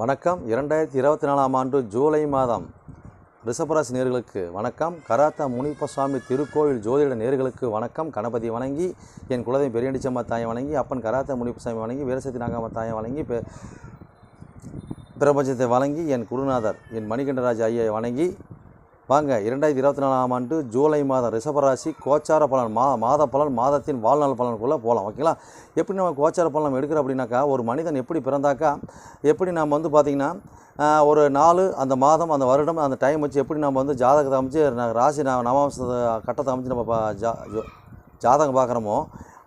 வணக்கம். இரண்டாயிரத்தி இருபத்தி நாலாம் ஆண்டு ஜூலை மாதம் ரிஷபராசி நேர்களுக்கு வணக்கம். கராத்தா முனிப்பசாமி திருக்கோவில் ஜோதிட நேர்களுக்கு வணக்கம். கணபதி வணங்கி என் குலதெய்வம் பெரியண்டிச்சம்மா தாயை வணங்கி அப்பன் கராத்தா முனிப்பசாமி வணங்கி வீரசக்தி நாகம்மா தாயை வணங்கி பெ பிரபஞ்சத்தை வணங்கி என் குருநாதர் என் மணிகண்டராஜ் ஐயை வணங்கி வாங்க இரண்டாயிரத்தி இருபத்தி நாலாம் ஆண்டு ஜூலை மாதம் ரிஷபராசி கோச்சார பலன் மா மாத பலன் மாதத்தின் வாழ்நாள் பலனுக்குள்ளே போகலாம் ஓகேங்களா? எப்படி நம்ம கோச்சார பலன் எடுக்கிறோம் அப்படின்னாக்கா ஒரு மனிதன் எப்படி பிறந்தாக்கா எப்படி நம்ம வந்து பார்த்திங்கன்னா ஒரு நாள் அந்த மாதம் அந்த வருடம் அந்த டைம் வச்சு எப்படி நம்ம வந்து ஜாதகத்தை அமைச்சு ராசி நவாம்ச கட்டத்தை அமைச்சு நம்ம ஜா ஜோ- ஜாதகம் பார்க்குறோமோ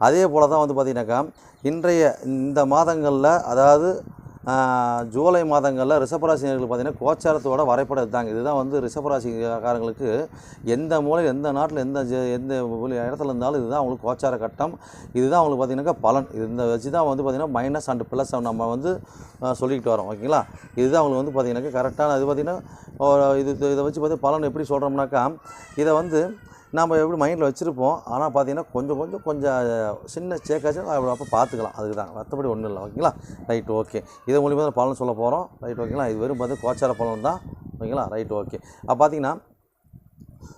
அதே போல் தான் வந்து பார்த்திங்கனாக்கா இன்றைய இந்த மாதங்களில் அதாவது ஜூலை மாதங்களில் ரிஷபராசினர்களுக்கு பார்த்திங்கன்னா கோச்சாரத்தோட வரைபடம் இதுதாங்க. இதுதான் வந்து ரிஷபராசிக்காரங்களுக்கு எந்த மூலையில் எந்த நாட்டில் எந்த எந்த இடத்துல இருந்தாலும் இதுதான் அவங்களுக்கு கோச்சார கட்டம். இதுதான் அவங்களுக்கு பார்த்திங்கனாக்கா பலன். இந்த வச்சு தான் வந்து பார்த்திங்கன்னா மைனஸ் அண்ட் ப்ளஸ் நம்ம வந்து சொல்லிக்கிட்டு வரோம். ஓகேங்களா? இதுதான் அவங்களுக்கு வந்து பார்த்திங்கனாக்கா கரெக்டான இது பார்த்திங்கன்னா இது இது- இதை வச்சு பார்த்து பலன் எப்படி சொல்கிறோம்னாக்கா இதை வந்து நம்ம எப்படி மைண்டில் வச்சுருப்போம். ஆனால் பார்த்தீங்கன்னா கொஞ்சம் கொஞ்சம் கொஞ்சம் சின்ன சேக்காச்சும் அப்படி அப்போ பார்த்துக்கலாம் அதுக்கு தான். மற்றபடி ஒன்றும் இல்லை. ஓகேங்களா? ரைட் ஓகே இது மூலிமா தான் பலன் சொல்ல போகிறோம் ரைட் ஓகேங்களா இது வெறும் பார்த்து கோச்சார பலன் தான் ஓகேங்களா? ரைட் ஓகே அப்போ பார்த்தீங்கன்னா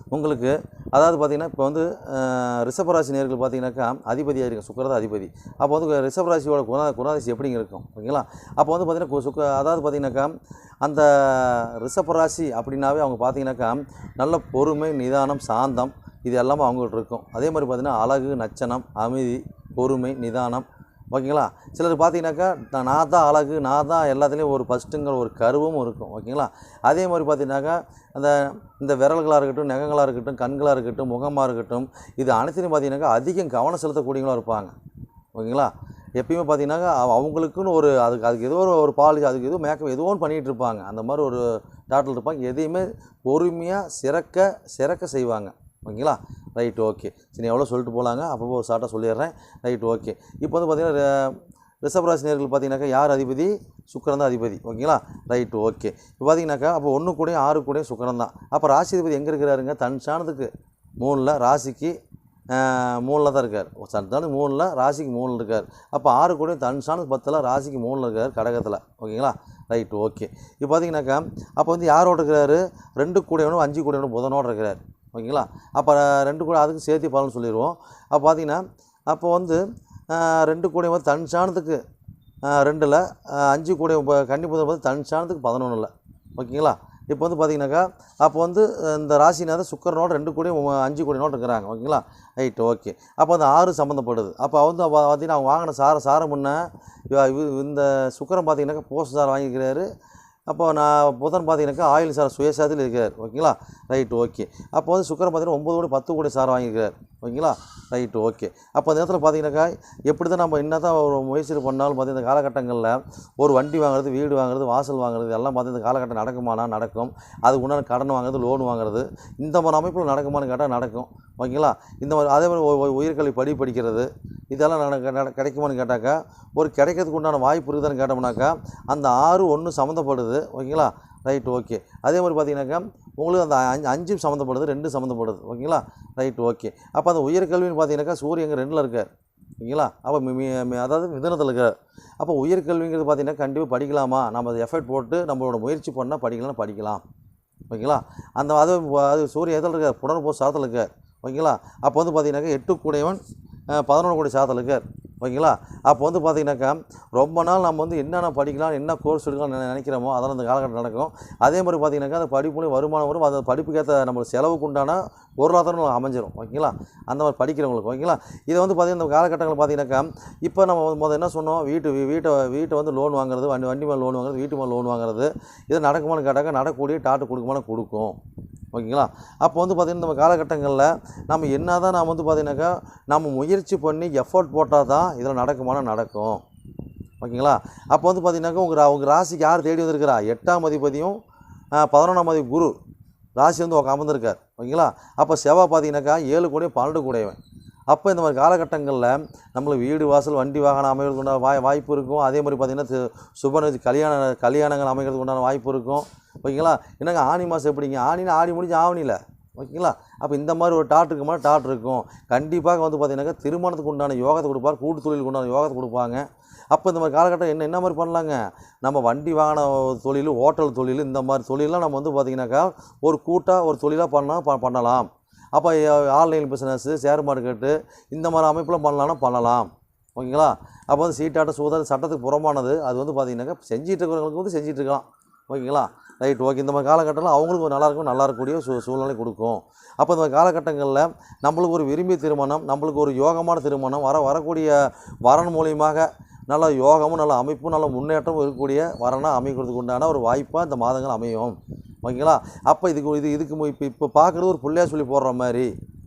உங்களுக்கு அதாவது பார்த்தீங்கன்னா இப்போ வந்து ரிஷபராசி நேர்கள் பார்த்தீங்கன்னாக்கா அதிபதியாக இருக்கும் சுக்கரதா அதிபதி. அப்போ வந்து ரிஷபராசியோட குணா குணாதிசி எப்படிங்க இருக்கும்? ஓகேங்களா? அப்போ வந்து பார்த்தீங்கன்னா கு- சுக்க அதாவது பார்த்தீங்கன்னாக்கா அந்த ரிஷபராசி அப்படின்னாவே அவங்க பார்த்தீங்கன்னாக்கா நல்ல பொறுமை நிதானம் சாந்தம் இது எல்லாமே அவங்கள்ட்ட இருக்கும். அதே மாதிரி பார்த்தீங்கன்னா அழகு நச்சனம் அமைதி பொறுமை நிதானம் ஓகேங்களா? சிலர் பார்த்தீங்கன்னாக்கா நான் தான் அழகு நான் தான் எல்லாத்துலேயும் ஒரு ஃபஸ்ட்டுங்கிற ஒரு கருவும் இருக்கும் ஓகேங்களா? அதே மாதிரி பார்த்தீங்கன்னாக்கா அந்த இந்த விரல்களாக இருக்கட்டும் நகங்களாக இருக்கட்டும் கண்களாக இருக்கட்டும் முகமாக இருக்கட்டும் இது அனைத்துலையும் பார்த்தீங்கன்னாக்கா அதிகம் கவனம் செலுத்தக்கூடியவங்களும் இருப்பாங்க ஓகேங்களா? எப்பயுமே பார்த்தீங்கன்னாக்கா அவ- அவங்களுக்குன்னு ஒரு அதுக்கு அதுக்கு ஏதோ ஒரு ஒரு பாலிசி அதுக்கு எதுவும் மேக்கப் எதுவும் பண்ணிகிட்டு இருப்பாங்க அந்த மாதிரி ஒரு டாட்டில் இருப்பாங்க எதையுமே பொறுமையாக சிறக்க சிறக்க செய்வாங்க. ஓகேங்களா? Right okay. சரி எவ்வளோ சொல்லிட்டு போகலாங்க அப்பப்போ ஒரு ஷார்ட்டாக சொல்லிடுறேன். Right okay. இப்போ வந்து பார்த்திங்கன்னா ரிஷபராசி நேர்கள் பார்த்தீங்கன்னாக்கா யார் அதிபதி? சுக்கிரன் தான் அதிபதி. ஓகேங்களா? Right okay. இப்போ பார்த்தீங்கன்னாக்கா அப்போ ஒன்று கூடயும் ஆறு கூடயும் சுக்கிரன் தான். அப்போ ராசி அதிபதி எங்கே இருக்கிறாருங்க? தன் சாணத்துக்கு. மூணில் ராசிக்கு மூணில் தான் இருக்கார். சந்தானு மூணில் ராசிக்கு மூணில் இருக்கார். அப்போ ஆறு கூடயும் தன் சாணத்துக்கு பத்தில் ராசிக்கு மூணில் இருக்கார் கடகத்தில். ஓகேங்களா? Right okay. இப்போ பார்த்தீங்கன்னாக்கா அப்போ வந்து யாரோட இருக்கிறாரு? ரெண்டு கூடையவனும் அஞ்சு கூடையவனும் புதனோடு இருக்கிறார். ஓகேங்களா? அப்போ ரெண்டு கூட அதுக்கு சேர்த்து பலன் சொல்லிடுவோம் அப்போ பார்த்தீங்கன்னா அப்போ வந்து ரெண்டு கூடையும் வந்து தன் சாணத்துக்கு ரெண்டில் அஞ்சு கூடை இப்போ கன்னி புதன் வந்து தன் சாணத்துக்கு பதினொன்றில் ஓகேங்களா? இப்போ வந்து பார்த்தீங்கன்னாக்கா அப்போ வந்து இந்த ராசினாத சுக்கரனோட ரெண்டு கூடையும் அஞ்சு கூடையோட இருக்கிறாங்க. ஓகேங்களா? ரைட் ஓகே அப்போ அந்த ஆறு சம்மந்தப்படுது அப்போ வந்து அப்போ பார்த்தீங்கன்னா அவங்க வாங்கின சார சாரம் முன்ன இந்த சுக்கரம் பார்த்தீங்கன்னாக்கா போஸ்ட் சார் வாங்கிக்கிறாரு. அப்போ நான் புதன் பார்த்தீங்கன்னாக்கா ஆயில் சார் சுயசாரத்தில் இருக்கிறார் ஓகேங்களா? Right okay. அப்போ வந்து சுக்கரன் பார்த்தீங்கன்னா ஒம்பது கோடி பத்து கோடி சார் வாங்கியிருக்கிறார் ஓகேங்களா? Right okay. அப்போ அந்த நேரத்தில் பார்த்தீங்கன்னாக்கா எப்படி தான் நம்ம என்ன தான் ஒரு முயற்சி பண்ணாலும் பார்த்து இந்த காலகட்டங்களில் ஒரு வண்டி வாங்குறது வீடு வாங்குறது வாசல் வாங்குறது எல்லாம் பார்த்து இந்த காலகட்டம் நடக்குமானா நடக்கும். அதுக்கு உண்டான கடன் வாங்குறது லோன் வாங்குறது இந்த மாதிரி அமைப்பில் நடக்குமான்னு கேட்டால் நடக்கும். ஓகேங்களா? இந்த மாதிரி அதே மாதிரி உயிர்கல்வி உயர்கல்வி படி படிக்கிறது இதெல்லாம் நடக்க நட கிடைக்குமான்னு கேட்டாக்கா ஒரு கிடைக்கிறதுக்கு உண்டான வாய்ப்பு இருக்குதான்னு கேட்டோம்னாக்கா அந்த ஆறு ஒன்று சம்மந்தப்படுது. ஓகேங்களா? Right okay. அதே மாதிரி பார்த்தீங்கன்னாக்கா உங்களுக்கு அந்த அஞ்சு அஞ்சும் சம்மந்தப்படுது ரெண்டும் சம்மந்தப்படுது. ஓகேங்களா? Right okay. அப்போ அந்த உயர்கல்வின்னு பார்த்தீங்கன்னாக்கா சூரியன் ரெண்டில் இருக்கார். ஓகேங்களா அப்போ மி- மி- மி- அதாவது மிதனத்தில் இருக்கார். அப்போ உயர்கல்விங்கிறது பார்த்தீங்கன்னா கண்டிப்பாக படிக்கலாமா? நம்ம எஃபர்ட் போட்டு நம்மளோட முயற்சி பண்ணால் படிக்கலாம் படிக்கலாம். ஓகேங்களா? அந்த அது அது சூரியன் எதில் இருக்கார்? புனர்போ சாதத்தில் இருக்கார். ஓகேங்களா? அப்போ வந்து பார்த்தீங்கன்னாக்கா எட்டு கூடையவன் பதினொன்று கோடி சாதத்தில் இருக்கார். ஓகேங்களா? அப்போ வந்து பார்த்தீங்கன்னாக்கா ரொம்ப நாள் நம்ம வந்து என்னென்ன படிக்கலாம் என்ன கோர்ஸ் எடுக்கலாம் நினைக்கிறோமோ அதெல்லாம் இந்த காலகட்டம் நடக்கும். அதே மாதிரி பார்த்தீங்கன்னாக்கா அந்த படிப்புலேயும் வருமானம் வரும். அந்த படிப்புக்கேற்ற நம்மளுக்கு செலவுக்கு உண்டான பொருளாதாரம் அமைஞ்சிரும். ஓகேங்களா? அந்த மாதிரி படிக்கிறவங்களுக்கு. ஓகேங்களா? இதை வந்து பார்த்தீங்கன்னா இந்த காலகட்டங்கள் பார்த்தீங்கன்னாக்கா இப்போ நம்ம முதல் என்ன சொன்னோம்? வீட்டு வீட்டை வீட்டை வந்து லோன் வாங்குறது வண்டி வண்டி மேலே லோன் வாங்குறது வீட்டு மேலே லோன் வாங்குறது இது நடக்குமான்னு கேட்டாக்கா நடக்கக்கூடிய டாட்டு கொடுக்குமானு கொடுக்கும். ஓகேங்களா? அப்போ வந்து பார்த்திங்கன்னா நம்ம காலகட்டங்களில் நம்ம என்ன தான் நாம் வந்து பார்த்திங்கனாக்கா நம்ம முயற்சி பண்ணி எஃபோர்ட் போட்டால் தான் இதில் நடக்குமானா நடக்கும். ஓகேங்களா? அப்போ வந்து பார்த்தீங்கன்னாக்கா உங்கள் உங்கள் ராசிக்கு யார் தேடி வந்திருக்கிறா? எட்டாம் அதிபதியும் பதினொன்றாம் அதிபதி குரு. ராசி வந்து உக்க அமர்ந்திருக்கார். ஓகேங்களா? அப்போ செவ்வாய் பார்த்தீங்கன்னாக்கா ஏழு கூடையும் பன்னெண்டு கூடையவன். அப்போ இந்த மாதிரி காலகட்டங்களில் நம்மளுக்கு வீடு வாசல் வண்டி வாகனம் அமைகிறதுக்கு உண்டான வாய் வாய்ப்பு இருக்கும். அதே மாதிரி பார்த்திங்கன்னா தி- சுப கல்யாண கல்யாணங்கள் அமைகிறதுக்கு உண்டான வாய்ப்பு இருக்கும். ஓகேங்களா? என்னங்க ஆனி மாதம் எப்படிங்க? ஆணினா ஆடி முடிஞ்சு ஆவணியில். ஓகேங்களா? அப்போ இந்த மாதிரி ஒரு டாட் இருக்குமா டாட் இருக்கும். கண்டிப்பாக வந்து பார்த்தீங்கன்னாக்கா திருமணத்துக்கு உண்டான யோகத்தை கொடுப்பார். கூட்டு தொழிலுக்கு உண்டான யோகத்தை கொடுப்பாங்க. அப்போ இந்த மாதிரி காலகட்டம் என்ன என்ன மாதிரி பண்ணலாங்க? நம்ம வண்டி வாகன தொழில் ஹோட்டல் தொழில் இந்த மாதிரி தொழிலெலாம் நம்ம வந்து பார்த்திங்கனாக்கா ஒரு கூட்டாக ஒரு தொழிலாக பண்ணால் ப பண்ணலாம். அப்போ ஆன்லைன் பிஸ்னஸ்ஸு ஷேர் மார்க்கெட்டு இந்த மாதிரி அமைப்பில் பண்ணலாம்னா பண்ணலாம். ஓகேங்களா? அப்போ வந்து சீட்டாட்ட சூதாட்ட சட்டத்துக்கு புறமானது அது வந்து பார்த்திங்கனாக்கா செஞ்சிட்டு இருக்கிறவங்களுக்கு வந்து செஞ்சிட்டு இருக்கலாம் ஓகேங்களா? Right okay. இந்த மாதிரி காலகட்டத்தில் அவங்களுக்கு ஒரு நல்லா இருக்கும் நல்லா இருக்கக்கூடிய சூ சூழ்நிலை கொடுக்கும். அப்போ இந்த காலகட்டங்களில் நம்மளுக்கு ஒரு விரும்பிய திருமணம் நம்மளுக்கு ஒரு யோகமான திருமணம் வர வரக்கூடிய வரன் மூலியமாக நல்ல யோகமும் நல்ல அமைப்பும் நல்ல முன்னேற்றமும் இருக்கக்கூடிய வரனாக அமைக்கிறதுக்கு உண்டான ஒரு வாய்ப்பாக இந்த மாதங்கள் அமையும். ஓகேங்களா? அப்போ இதுக்கு இது இதுக்கு இப்போ இப்போ பார்க்குறது ஒரு பிள்ளையா சொல்லி போடுற மாதிரி.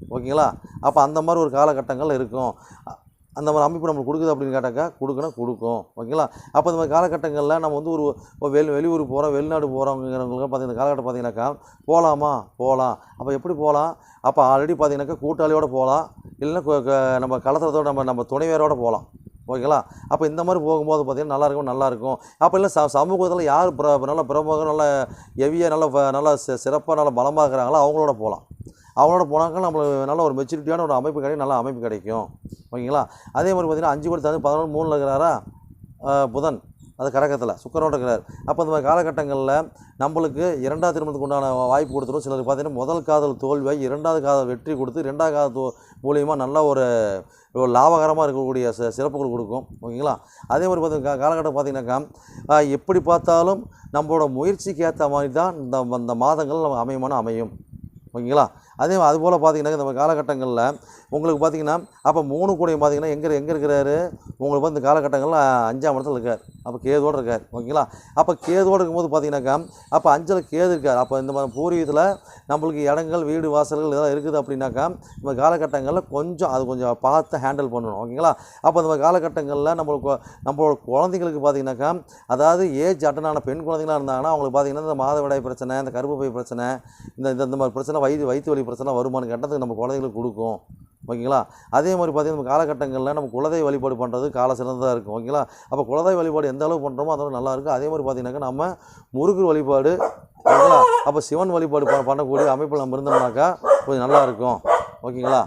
ஓகேங்களா? அப்போ அந்த மாதிரி ஒரு காலகட்டங்கள் இருக்கும். அ- அந்த மாதிரி அமைப்பு நம்மளுக்கு கொடுக்குது அப்படின்னு கேட்டாக்கா கொடுக்கணும் கொடுக்கும். ஓகேங்களா? அப்போ இந்த மாதிரி காலகட்டங்களில் நம்ம வந்து ஒரு வெளி வெளியூர் போகிறோம் வெளிநாடு போகிறோங்கிறவங்களுக்கு பார்த்தீங்கன்னா காலகட்டம் பார்த்தீங்கன்னாக்கா போகலாமா போகலாம் அப்போ எப்படி போகலாம் அப்போ ஆல்ரெடி பார்த்தீங்கன்னாக்கா கூட்டாளியோடு போகலாம் இல்லைன்னா நம்ம கலத்துறதோட நம்ம நம்ம துணைவேரோட போகலாம் ஓகேங்களா? அப்போ இந்த மாதிரி போகும்போது பார்த்தீங்கன்னா நல்லாயிருக்கும் நல்லாயிருக்கும். அப்போ இல்லை ச சமூகத்தில் யார் பிர நல்ல பிரமுகம் நல்ல ஹெவியாக நல்ல நல்லா நல்ல சிறப்பாக நல்ல பலமாக இருக்கிறாங்களோ அவங்களோட போகலாம் அவங்களோட போனாக்கா நம்மளுக்கு நல்ல ஒரு மெச்சூரிட்டியான ஒரு அமைப்பு கிடைக்கும் நல்ல அமைப்பு கிடைக்கும். ஓகேங்களா? அதே மாதிரி பார்த்தீங்கன்னா அஞ்சு கோடி தந்து பதினொன்று மூணில் இருக்கிறாரா? புதன். அது கடகத்தில் சுக்கரோட இருக்கிறார். அப்போ இந்த மாதிரி காலகட்டங்களில் நம்மளுக்கு இரண்டாவது திருமணத்துக்கு உண்டான வாய்ப்பு கொடுத்துரும். சிலருக்கு பார்த்தீங்கன்னா முதல் காதல் தோல்வியாகி இரண்டாவது காதல் வெற்றி கொடுத்து ரெண்டாவது காதல் தோ மூலியமாக நல்ல ஒரு லாபகரமாக இருக்கக்கூடிய ச சிறப்புகள் கொடுக்கும். ஓகேங்களா? அதே மாதிரி பார்த்தீங்கன்னா காலகட்டம் பார்த்திங்கனாக்கா எப்படி பார்த்தாலும் நம்மளோட முயற்சிக்கு ஏற்ற மாதிரி தான் இந்த அந்த மாதங்கள் நம்ம அமையமான அமையும். ஓகேங்களா? அதே அதுபோல் பார்த்தீங்கன்னா இந்த காலகட்டங்களில் உங்களுக்கு பார்த்தீங்கன்னா அப்போ மூணு கூடையும் பார்த்தீங்கன்னா எங்கே எங்கே இருக்கிறாரு? உங்களுக்கு வந்து இந்த காலகட்டங்களில் அஞ்சாம் இடத்துல இருக்கார். அப்போ கேதோடு இருக்கார். ஓகேங்களா? அப்போ கேதோடு இருக்கும்போது பார்த்தீங்கன்னாக்கா அப்போ அஞ்சலில் கேது இருக்கார். அப்போ இந்த மாதிரி பூர்வீகத்தில் நம்மளுக்கு இடங்கள் வீடு வாசல்கள் இதெல்லாம் இருக்குது அப்படின்னாக்கா இந்த காலகட்டங்களில் கொஞ்சம் அது கொஞ்சம் பார்த்து ஹேண்டில் பண்ணணும். ஓகேங்களா? அப்போ இந்த மாதிரி காலகட்டங்களில் நம்மளுக்கு நம்மளோட குழந்தைங்களுக்கு பார்த்தீங்கன்னாக்கா அதாவது ஏஜ் அட்டனான பெண் குழந்தைங்களா இருந்தாங்கன்னா அவங்களுக்கு பார்த்தீங்கன்னா இந்த மாதவிடாய் பிரச்சனை இந்த கருப்பு பிரச்சனை இந்த இந்த இந்த மாதிரி பிரச்சனை வயிறு வயிற்று வலி பிரச்சனை வருமானு கேட்டதுக்கு நம்ம குழந்தைங்களுக்கு கொடுக்கும். ஓகேங்களா? அதே மாதிரி பார்த்தீங்கன்னா நம்ம காலகட்டங்களில் நம்ம குலதெய்வ வழிபாடு பண்ணுறது கால சிறந்ததாக இருக்கும் ஓகேங்களா? அப்போ குலதெய்வ வழிபாடு எந்த அளவு பண்ணுறோமோ அந்த நல்லாயிருக்கும் நல்லா இருக்கும். அதே மாதிரி பார்த்திங்கனாக்கா நம்ம முருகர் வழிபாடு ஓகேங்களா? அப்போ சிவன் வழிபாடு ப- பண்ணக்கூடிய அமைப்பில் நம்ம இருந்தோம்னாக்கா கொஞ்சம் நல்லா இருக்கும் ஓகேங்களா?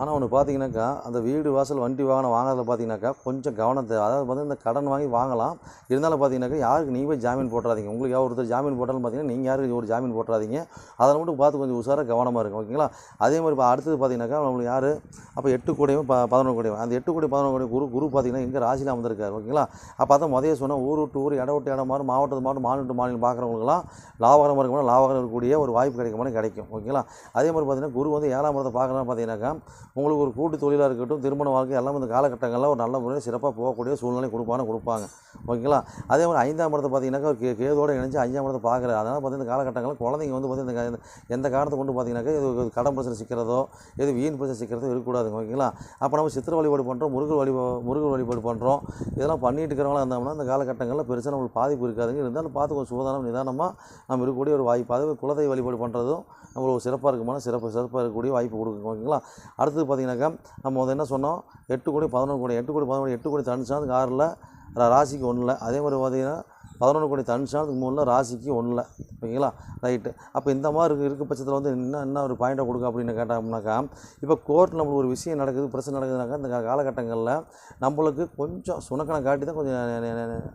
ஆனால் ஒன்று பார்த்தீங்கன்னாக்கா அந்த வீடு வாசல் வண்டி வாகனம் வாங்குறதுல பார்த்தீங்கன்னாக்கா கொஞ்சம் கவனம் தேவை அதாவது வந்து இந்த கடன் வாங்கி வாங்கலாம். இருந்தாலும் பார்த்தீங்கன்னாக்கா யாருக்கு நீங்கள் போய் ஜாமீன் போட்டுறாதீங்க. உங்களுக்கு யார் ஒருத்தர் ஜாமீன் போட்டாலும் பார்த்தீங்கன்னா நீங்கள் யாருக்கு ஒரு ஜாமீன் போட்டுறாதீங்க. அதில் மட்டும் பார்த்து கொஞ்சம் உஷாராக கவனமாக இருக்கும் ஓகேங்களா அதே மாதிரி இப்போ அடுத்தது பார்த்தீங்கன்னாக்கா நம்மளுக்கு யார்? அப்போ எட்டு கோடியும் ப பதினொன்று கோடியும். அந்த எட்டு கோடி பதினொன்று கோடி குரு குரு பார்த்தீங்கன்னா இங்கே ராசியில் அமர்ந்திருக்காரு ஓகேங்களா அப்போ அதான் முதல்ல சொன்னால் ஊர் விட்டு ஊர் இடம் விட்டு இடம் மாறும் மாவட்டத்து மாவட்டம் மாநிலம் மாநிலம் பார்க்குறவங்களுக்குலாம் லாபகரமாக இருக்கணும் லாபகரம் இருக்கக்கூடிய ஒரு வாய்ப்பு கிடைக்குமான கிடைக்கும் ஓகேங்களா அதே மாதிரி பார்த்தீங்கன்னா குரு வந்து ஏழாம் மரத்தை பார்க்குறோன்னு பார்த்தீங்கன்னாக்கா உங்களுக்கு ஒரு கூட்டு தொழிலாக இருக்கட்டும் திருமண வாழ்க்கை எல்லாம் இந்த காலகட்டங்களில் ஒரு நல்ல முறையில் சிறப்பாக போகக்கூடிய சூழ்நிலை கொடுப்பான்னு கொடுப்பாங்க. ஓகேங்களா? அதே மாதிரி ஐந்தாம் இடத்தை பார்த்தீங்கன்னாக்கா ஒரு கே கேதோடு இணைஞ்சு ஐந்தாம் இடத்தை பார்க்குறாரு அதனால் பார்த்தீங்கன்னா இந்த காலகட்டங்களில் குழந்தைங்க வந்து பார்த்தீங்கன்னா எந்த காரணத்தை கொண்டு பார்த்தீங்கன்னாக்கா இது கடன் பிரச்சனை சிக்கிறதோ எது வீண் பிரச்சனை சிக்கிறதோ இருக்கக்கூடாதுங்க ஓகேங்களா? அப்போ நம்ம சித்திர வழிபாடு பண்ணுறோம் முருகர் வழிபா முருகர் வழிபாடு பண்ணுறோம் இதெல்லாம் பண்ணிட்டு இருக்கிறவங்களா இருந்தோம்னா இந்த காலகட்டங்களில் பெருசாக நம்மளுக்கு பாதிப்பு இருக்காதுங்க. இருந்தாலும் பார்த்து கொஞ்சம் சுகாதாரம் நிதானமாக நம்ம இருக்கக்கூடிய ஒரு வாய்ப்பு. அது குலதெய்வ வழிபாடு பண்ணுறதும் நம்மளுக்கு சிறப்பாக இருக்குமான சிறப்பு சிறப்பாக இருக்கக்கூடிய வாய்ப்பு கொடுக்குங்க ஓகேங்களா? அடுத்தது பார்த்தீங்கன்னாக்கா நம்ம வந்து என்ன சொன்னோம்? எட்டு கோடி பதினொன்று கோடி எட்டு கோடி பதினொன்று எட்டு கோடி தனுஷா அதுக்கு ஆறில் ராசிக்கு ஒன்றில் அதே மாதிரி பார்த்தீங்கன்னா பதினொன்று கோடி தனுஷானதுக்கு மூணில் ராசிக்கு ஒன்றில் ஓகேங்களா? ரைட்டு. அப்போ இந்த மாதிரி இருக்கு இருக்க பட்சத்தில் வந்து என்ன என்ன ஒரு பாயிண்ட்டை கொடுக்க அப்படின்னு கேட்டோம்னாக்கா இப்போ கோர்ட் நம்மளுக்கு ஒரு விஷயம் நடக்குது பிரச்சனை நடக்குதுனாக்கா இந்த காலகட்டங்களில் நம்மளுக்கு கொஞ்சம் சுணக்கணம் காட்டி தான் கொஞ்சம்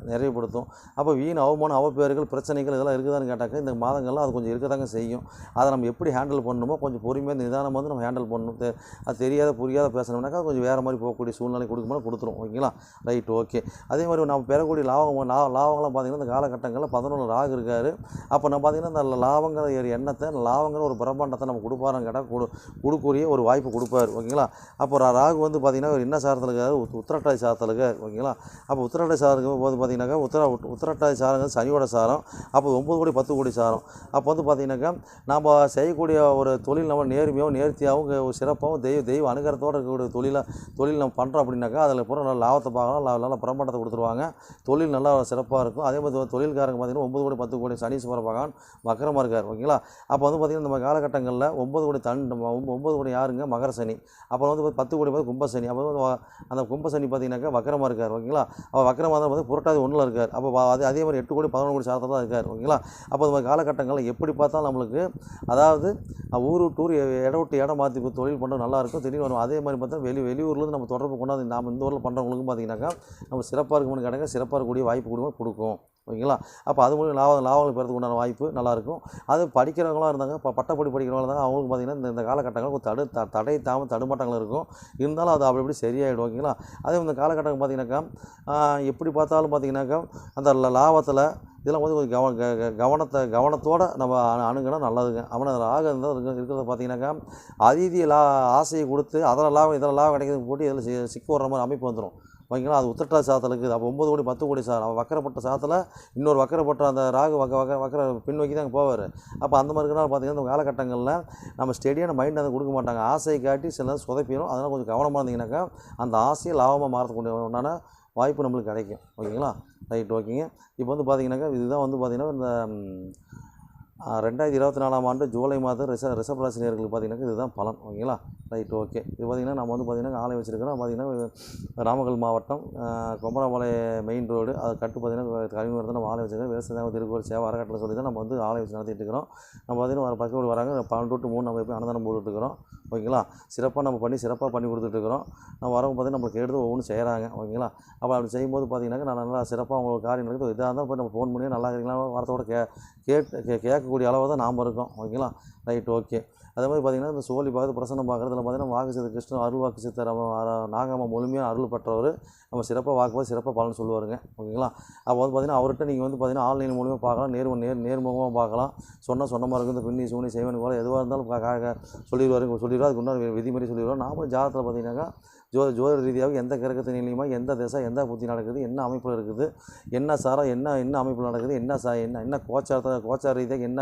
நிறைவுபடுத்தும். அப்போ வீண் அவமானம் அவப்பேறுகள் பிரச்சனைகள் இதெல்லாம் இருக்குதான்னு கேட்டாக்கா இந்த மாதங்கள்லாம் அது கொஞ்சம் இருக்கதாங்க செய்யும். அதை நம்ம எப்படி ஹேண்டில் பண்ணணுமோ கொஞ்சம் பொறுமையாக நிதானமாக வந்து நம்ம ஹேண்டில் பண்ணணும். தெ- அது தெரியாத புரியாத பேசணும்னாக்கா கொஞ்சம் வேறு மாதிரி போகக்கூடிய சூழ்நிலை கொடுக்கும்போது கொடுத்துரும். ஓகேங்களா? Right okay. அதே மாதிரி நம்ம பெறக்கூடிய லாபம் லா லாபங்கள்லாம் பார்த்தீங்கன்னா இந்த காலகட்டங்களில் பதினொன்று ராகு இருக்கார். அப்போ நம்ம பார்த்தீங்கன்னா இந்த லாபங்கிற ஒரு எண்ணத்தை லாபங்கிற ஒரு பிரம்மாண்டத்தை நம்ம கொடுப்பாருன்னு கேட்டால் கொடு கொடுக்கூடிய ஒரு வாய்ப்பு கொடுப்பாரு. ஓகேங்களா? அப்போ ராகு வந்து பார்த்தீங்கன்னா ஒரு என்ன சாரத்தில் இருக்காரு உத்- உத்திரட்டாதி சாரத்தில் இருக்கார். ஓகேங்களா? அப்போ உத்திரட்டாதி சாரம் போது பார்த்தீங்கன்னாக்கா உத்திர உத்- உத்திரட்டாதி சாரங்கிறது சனியோட சாரம். அப்போ ஒம்பது கோடி பத்து கோடி சாரம். அப்போ வந்து பார்த்தீங்கன்னாக்கா நம்ம செய்யக்கூடிய ஒரு தொழில் நம்ம நேர்மையாகவும் நேர்த்தியாகவும் சிறப்பாகவும் தெய்வ தெய்வ அனுகரத்தோடு இருக்கக்கூடிய தொழிலை தொழில் நம்ம பண்ணுறோம் அப்படின்னாக்கா அதில் பூரா நல்ல லாபத்தை பார்க்கலாம் நல்லா நல்ல பிரம்மாண்டத்தை கொடுத்துருவாங்க. தொழில் நல்லா சிறப்பாக இருக்கும். அதே மாதிரி தொழில்காரங்க பார்த்தீங்கன்னா ஒம்பது கோடி பத்து கோடி சனீஸ்வர பகவான் வக்கரமாக இருக்கார் ஓகேங்களா? அப்போ வந்து பார்த்திங்கன்னா நம்ம காலகட்டங்களில் ஒம்பது கோடி தன் ஒம்பது கோடி யாருங்க? மகர சனி. அப்புறம் வந்து பத்து கோடி பார்த்து கும்பசனி அப்போ வந்து அந்த கும்பசனி பார்த்திங்கனாக்கா பார்த்தீங்கன்னாக்கா வக்கரமாக இருக்கார் ஓகேங்களா? அப்போ வக்கரமாக தான் வந்து புரட்டாதி ஒன்றில் இருக்கார். அப்போ அது அதே மாதிரி எட்டு கோடி பதினொன்று கோடி சாதத்தில் தான் இருக்கார் ஓகேங்களா? அப்போ நம்ம காலகட்டங்களில் எப்படி பார்த்தாலும் நம்மளுக்கு அதாவது ஊர் டூர் இட இடம் விட்டு இடம் மாற்றி தொழில் பண்ணுறது நல்லா இருக்கும் திடீர்னு வரும். அதே மாதிரி பார்த்தா வெளி வெளியூர்லேருந்து நம்ம தொடர்பு கொண்டாந்து நாம் இந்த ஊரில் பண்ணுறவங்களுக்கும் பார்த்திங்கனாக்கா நம்ம சிறப்பாக இருக்கணும்னு கிடைக்க சிறப்பாக இருக்கக்கூடிய வாய்ப்பு கொடுக்கும் கொடுக்கும். ஓகேங்களா? அப்போ அது மூலியம் லாபம் லாபங்கள் பெறதுக்கு உண்டான வாய்ப்பு நல்லாயிருக்கும். அது படிக்கிறவங்களாம் இருந்தாங்க. இப்போ பட்டப்படி படிக்கிறவங்களா இருந்தாங்க. அவங்களுக்கு பார்த்தீங்கன்னா இந்த இந்த காலகட்டங்கள் தடு த தடை தாம தடுமாட்டங்கள் இருக்கும். இருந்தாலும் அது அப்படி இப்படி சரியாயிடும் ஓகேங்களா? அதே இந்த காலகட்டங்கள் பார்த்தீங்கன்னாக்கா எப்படி பார்த்தாலும் பார்த்தீங்கன்னாக்கா அந்த லாபத்தில் இதெல்லாம் வந்து கொஞ்சம் கவன க- க- கவனத்தை கவனத்தோடு நம்ம அணுகினா நல்லதுங்க. அவனை ஆக இருந்தால் இருக்க இருக்கிறத பார்த்தீங்கன்னாக்கா அதீதிய லா ஆசையை கொடுத்து அதில் லாபம் இதில் லாபம் கிடைக்கிறதுக்கு போட்டு இதில் சி சிக்கு வர்ற மாதிரி அமைப்பு வந்துடும் ஓகேங்களா அது உத்திரட்டா சாதத்தில் இருக்குது. அப்போ ஒம்பது கோடி பத்து கோடி சார். அவன் வக்கரப்பட்ட சாதத்தில் இன்னொரு வக்கரப்பட்ட அந்த ராகு வக்க வக்க வக்கர பின்னோக்கி தான் போவார். அப்போ அந்த மாதிரி இருக்கிறனால பார்த்தீங்கன்னா இந்த காலகட்டங்களில் நம்ம ஸ்டெடியான மைண்ட் அதை கொடுக்க மாட்டாங்க. ஆசையை காட்டி சில சுதப்பிடும் சொதப்பிடும் அதனால் கொஞ்சம் கவனமாக இருந்தீங்கன்னாக்கா அந்த ஆசையை லாபமாக மாறத்துக்கூடிய உண்டான வாய்ப்பு நம்மளுக்கு கிடைக்கும். ஓகேங்களா? ரைட் ஓகேங்க இப்போ வந்து பார்த்தீங்கன்னாக்கா இதுதான் வந்து பார்த்திங்கன்னா இந்த ரெண்டாயிரத்தி இருபத்தி நாலாம் ஆண்டு ஜூலை மாதம் ரிச ரிஷபராசினியர்களுக்கு பார்த்தீங்கன்னா இதுதான் பலன் ஓகேங்களா? Right okay. இது பார்த்திங்கன்னா நம்ம வந்து பார்த்திங்கன்னா ஆலை வச்சுருக்கிறோம். பார்த்திங்கன்னா நாமக்கல் மாவட்டம் ஆ, மெயின் ரோடு அது கட்டு பார்த்திங்கன்னா கவிமர் தான் நம்ம ஆலை வச்சுருக்கோம் விவசாயம் திருப்பூர் சேவை அறக்கட்டளை சொல்லி தான் நம்ம வந்து ஆலை வச்சு நடத்திட்டு இருக்கிறோம். நம்ம பார்த்திங்கன்னா வர பக்கம் வராங்க. பன்னெண்டு டு மூணு நம்ம போய் அன்னதானம் போட்டுட்டு இருக்கிறோம். ஓகேங்களா? சிறப்பாக நம்ம பண்ணி சிறப்பாக பண்ணி கொடுத்துட்ருக்குறோம் நம்ம வரவங்க பார்த்திங்கன்னா நம்மளுக்கு எடுத்து ஒவ்வொன்றும் செய்கிறாங்க ஓகேங்களா? அப்போ அப்படி செய்யும்போது பார்த்தீங்கன்னாக்கா நான் நல்லா சிறப்பாக உங்களுக்கு காரியம் நடக்குது. இதாக இருந்தால் போய் நம்ம ஃபோன் பண்ணி நல்லா இருக்கிறீங்களா? வாரத்தோட கே கேட்டு கே கேட்கக்கூடிய அளவு தான் நாம் இருக்கோம். ஓகேங்களா? Right okay. அதே மாதிரி பார்த்தீங்கன்னா இந்த சோழி பார்த்து பிரசன்னம் பார்க்குறதுல பார்த்தீங்கன்னா வாக்கு சித்த கிருஷ்ணன் அருள் வாக்கு சித்தர் அவன் அர- முழுமையாக அருள் பெற்றவர். நம்ம சிறப்பாக வாக்கும்போது சிறப்பாக பலன் சொல்லுவாருங்க. ஓகேங்களா? அப்போ வந்து பார்த்தீங்கன்னா அவர்கிட்ட நீங்கள் வந்து பார்த்தீங்கன்னா ஆன்லைன் மூலியமாக பார்க்கலாம் நேர் நேர் நேர்முகமாக பார்க்கலாம் சொன்னால் சொன்ன மாதிரி இருக்கும். இந்த பின்னி சூனி செய்வன் போல எதுவாக இருந்தாலும் கா- சொல்லிடுவாரு சொல்லிடுவார். அதுக்கு உண்டான விதிமுறை சொல்லிடுவார். நாமளும் ஜாதகத்தில் பார்த்தீங்கன்னாக்கா ஜோ ஜோதிட ரீதியாக எந்த கிரகத்து நிலையுமா எந்த திசை எந்த புத்தி நடக்குது என்ன அமைப்பில் இருக்குது என்ன சாரம் என்ன என்ன அமைப்பில் நடக்குது என்ன சா என்ன என்ன கோச்சாரத்தை கோச்சார ரீதியாக என்ன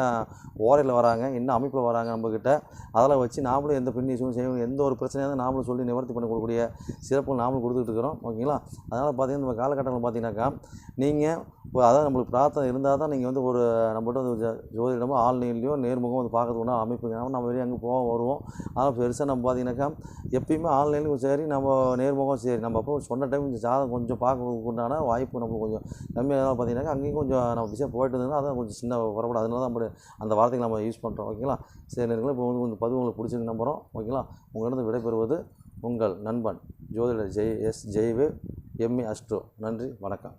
ஓரையில் வராங்க என்ன அமைப்பில் வராங்க நம்மக்கிட்ட அதெல்லாம் வச்சு நாமளும் எந்த பின்னிச்சும் செய்யணும் எந்த ஒரு பிரச்சனையாக இருந்தாலும் நாமளும் சொல்லி நிவர்த்தி பண்ணி கொடுக்கக்கூடிய சிறப்பு நாமளும் கொடுத்துட்டு இருக்கிறோம். ஓகேங்களா? அதனால் பார்த்தீங்கன்னா நம்ம காலகட்டத்தில் பார்த்தீங்கன்னாக்கா நீங்கள் இப்போ அதான் நம்மளுக்கு பிரார்த்தனை இருந்தால் தான் நீங்கள் வந்து ஒரு நம்மகிட்ட வந்து ஜோதிடமோ ஆன்லைன்லேயோ நேர்முகம் வந்து பார்க்கறதுக்கு அமைப்புங்க ஏன்னா நம்ம வெளியே அங்கே போக வருவோம். ஆனால் பெருசாக நம்ம பார்த்தீங்கன்னாக்கா எப்பயுமே ஆன்லைன்லேயும் சரி நம்ம நம்ம நேர்முகம் சரி நம்ம அப்போ சொன்ன டைம் இந்த ஜாதகம் கொஞ்சம் பார்க்கறதுக்கு உண்டான வாய்ப்பு நம்ம கொஞ்சம் கம்மியாக தான் பார்த்தீங்கன்னாக்கா. அங்கேயும் கொஞ்சம் நம்ம பிஸியாக போயிட்டு இருந்ததுன்னா அதான் கொஞ்சம் சின்ன புறப்படும் அதனால தான் நம்ம அந்த வார்த்தைக்கு நம்ம யூஸ் பண்ணுறோம் ஓகேங்களா சரி நேரங்களா இப்போ வந்து கொஞ்சம் பதிவு உங்களுக்கு பிடிச்சிருக்கு நம்புகிறோம் ஓகேங்களா உங்களிடம் விடைபெறுவது உங்கள் நண்பன் ஜோதிடர் ஜெய் எஸ் ஜெய்வே எம்ஏ அஸ்ட்ரோ நன்றி வணக்கம்.